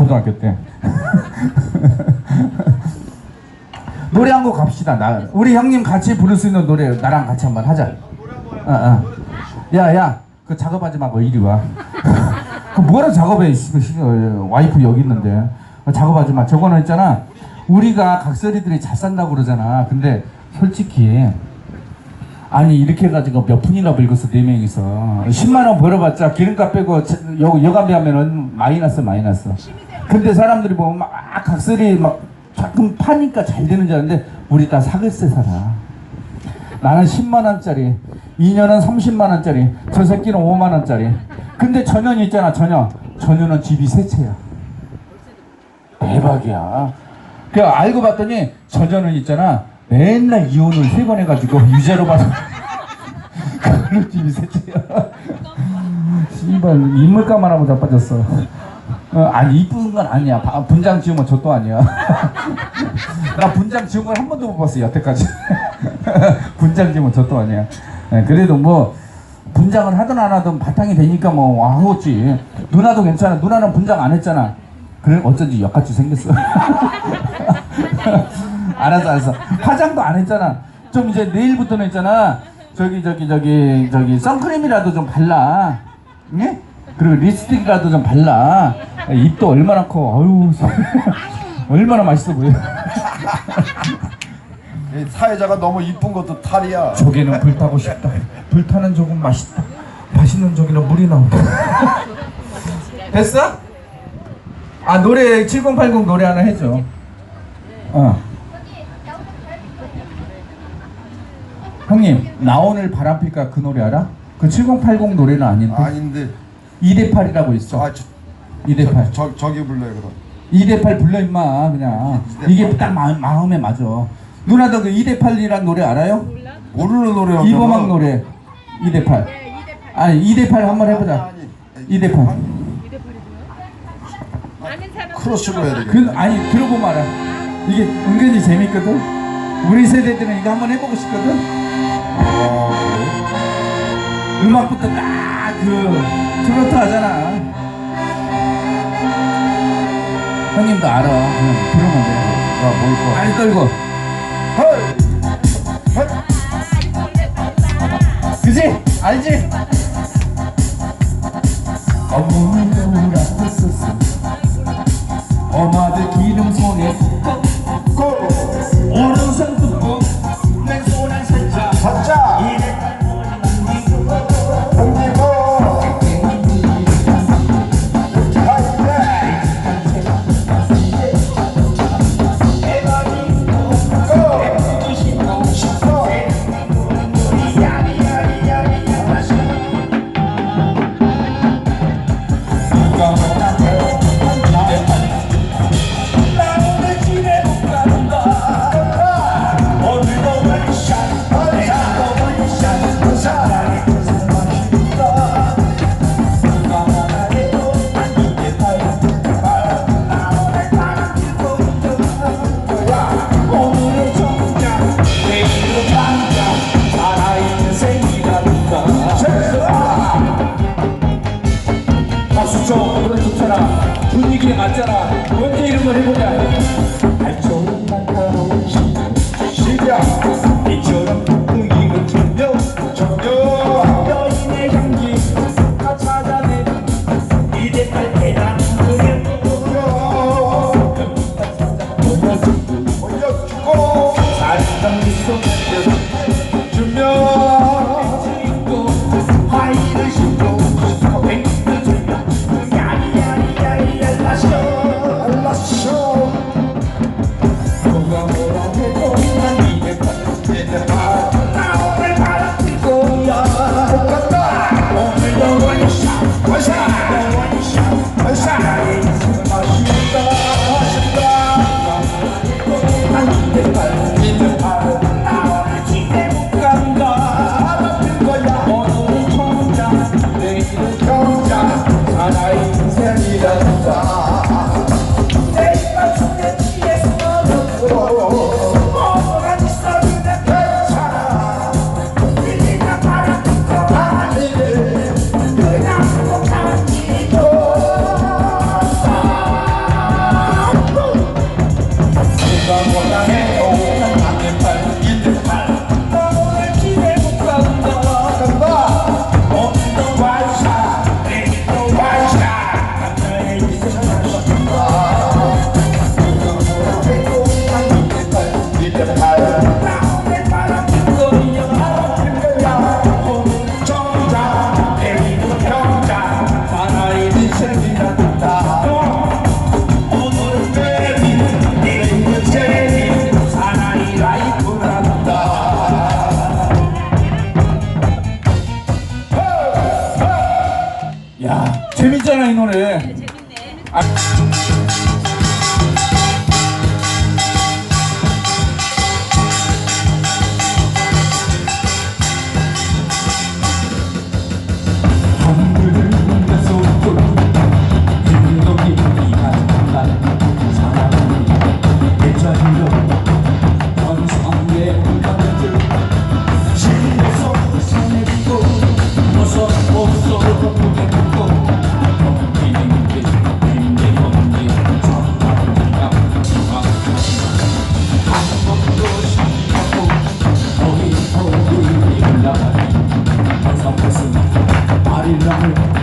고등학교 때. 노래 한 곡 갑시다. 나 우리 형님 같이 부를 수 있는 노래 나랑 같이 한번 하자. 어, 어. 야, 야, 그 작업하지 말고 이리 와. 그 뭐라 작업해? 씨, 씨, 어, 와이프 여기 있는데 어, 작업하지 마. 저거는 있잖아. 우리가 각설이들이 잘 산다고 그러잖아. 근데 솔직히 아니 이렇게 해가지고 몇 푼이나 벌겠어 네 명이서 10만 원 벌어봤자 기름값 빼고 저- 여, 여가비 하면은 마이너스 마이너스 근데 사람들이 보면 막 각설이 막 조금 파니까 잘 되는 줄 아는데 우리 다 사글세 살아. 나는 10만 원짜리 2년은 30만 원짜리 저 새끼는 5만 원짜리. 근데 전현 있잖아 전현. 전현은 집이 세 채야. 대박이야. 그 알고 봤더니 전현은 있잖아 맨날 이혼을 세 번 해가지고 유죄로 봐서 그런 집이 세 채야. 씨발 인물감만 하고 자빠졌어 어, 아니 이쁜 건 아니야. 바- 분장 지으면 저또 아니야. 나 분장 지은 걸한 번도 못 봤어 여태까지. 분장 지으면 저또 아니야. 예, 그래도 뭐 분장을 하든 안 하든 바탕이 되니까 뭐 하겠지. 누나도 괜찮아. 누나는 분장 안 했잖아. 그래 어쩐지 역같이 생겼어. 알았어 알았어. 화장도 안 했잖아. 좀 이제 내일부터는 있잖아. 저기 저기 저기 저기 선크림이라도 좀 발라. 예? 그리고 립스틱이라도 좀 발라 입도 얼마나 커 어휴 얼마나 맛있어 보여 이 사회자가 너무 이쁜 것도 탈이야. 조개는 불타고 싶다. 불타는 조금 맛있다. 맛있는 조개는 물이 나온다. 됐어? 아 노래 7080 노래 하나 해줘. 어. 형님 나 오늘 바람필까 그 노래 알아? 그 7080 노래는 아닌데 아닌데. 2대 8이라고 있어. 아, 저, 2대 8. 저, 저 기 불러요 그럼. 2대 8 불러 임마 그냥 이게 딱 마, 마음에 맞아. 누나도 그 2대 8이란 노래 알아요? 모르는 노래야. 이범학 노래 2대 8. 아니 2대 8 한번 해 보자. 2대 8. 아는 사람 크로스로 해야 되겠다. 그 아니 들어보면 알아. 이게 은근히 재밌거든. 우리 세대들은 이거 한번 해보고 싶거든. 어, 음악부터 딱 그 트로트 하잖아. 형님도 알아. 그냥 들으면 돼. 아, 뭘 거. 많이 떨고. 헐! 헐! 그지? 알지? 어머니도 울었 사 Hallelujah.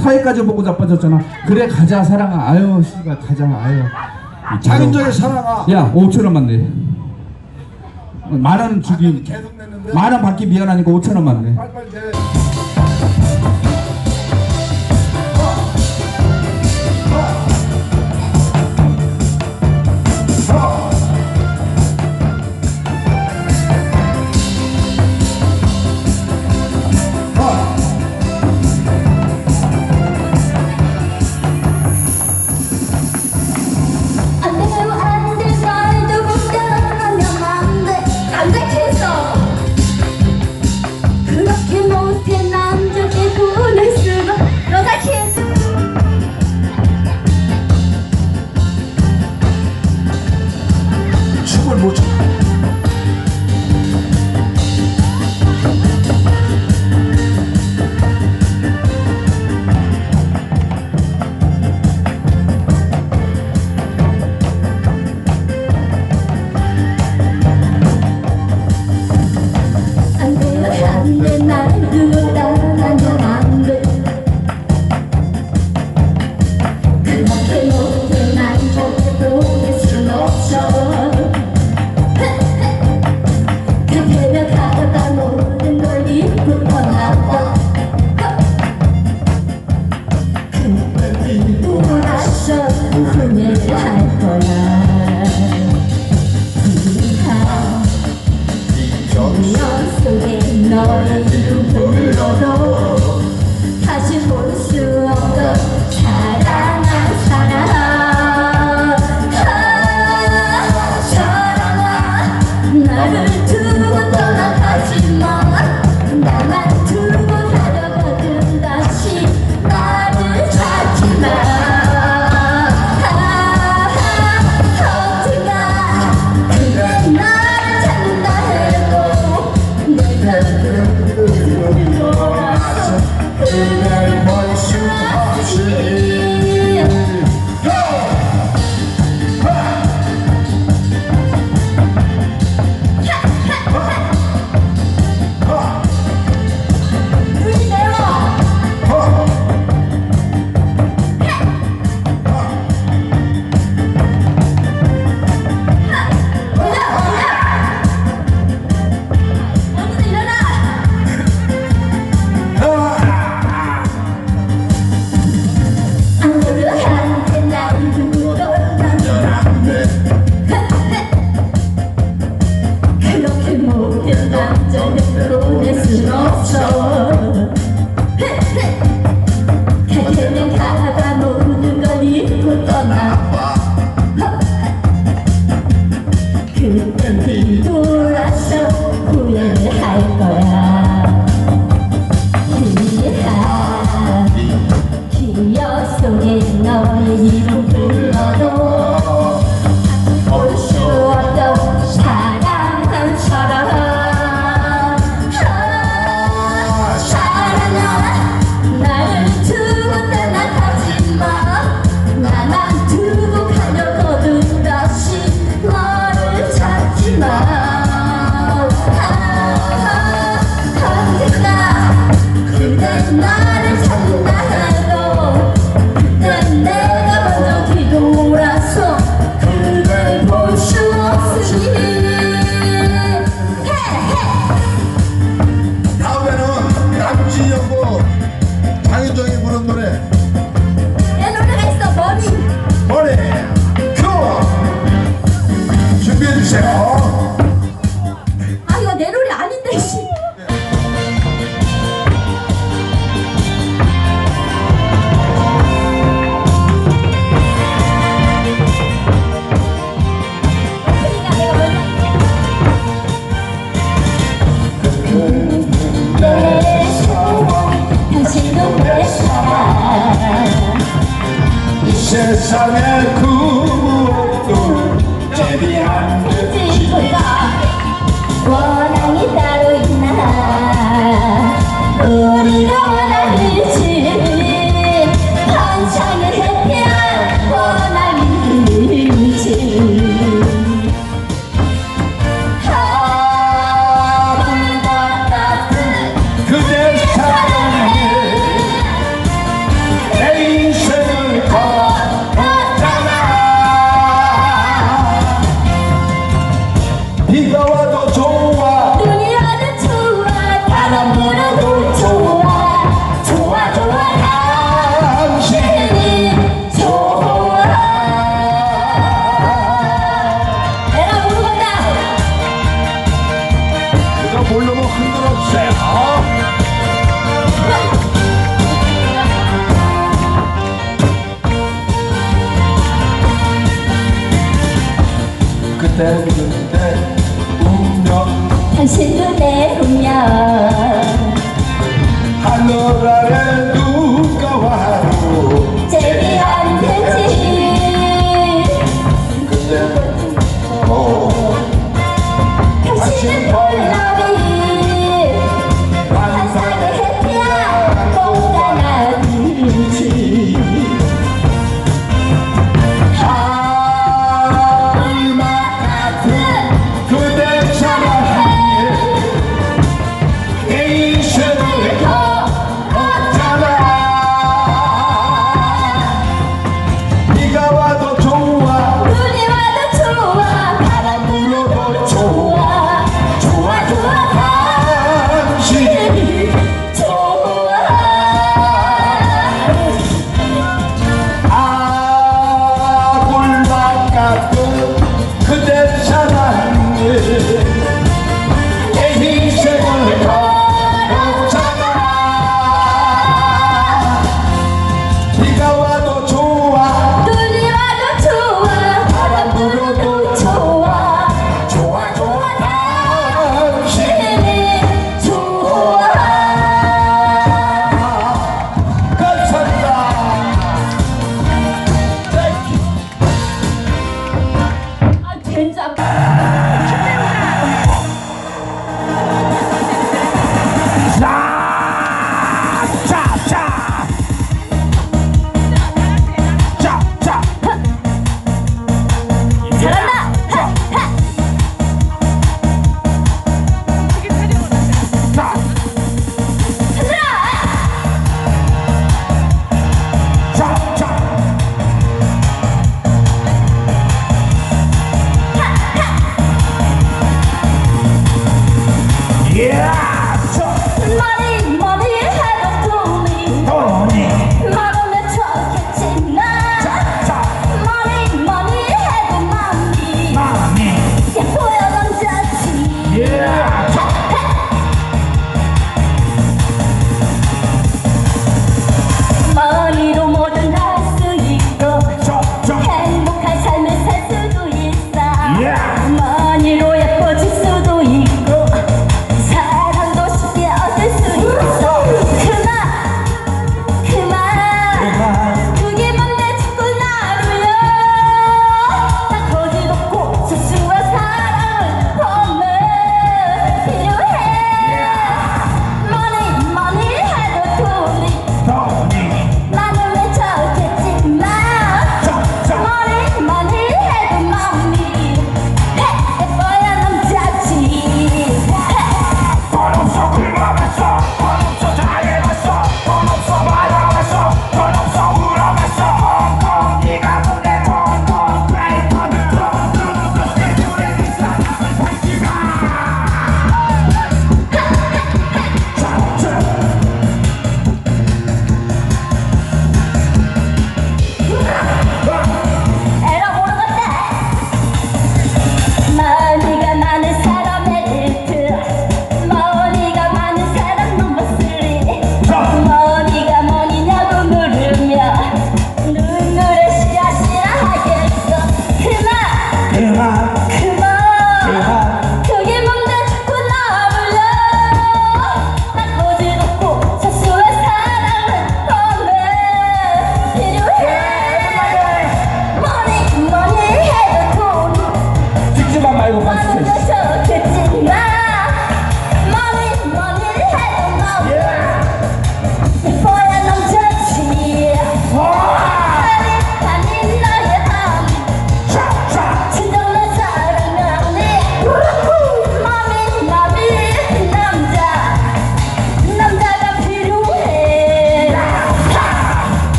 사회까지 보고 자빠졌잖아 그래 가자 사랑아. 아유 씨발 가자 아유. 장윤정의 사랑아. 야 5천 원만 내. 만원 주기. 계속 냈는데. 만원 받기 미안하니까 5천 원만 내. 빨리빨리 내.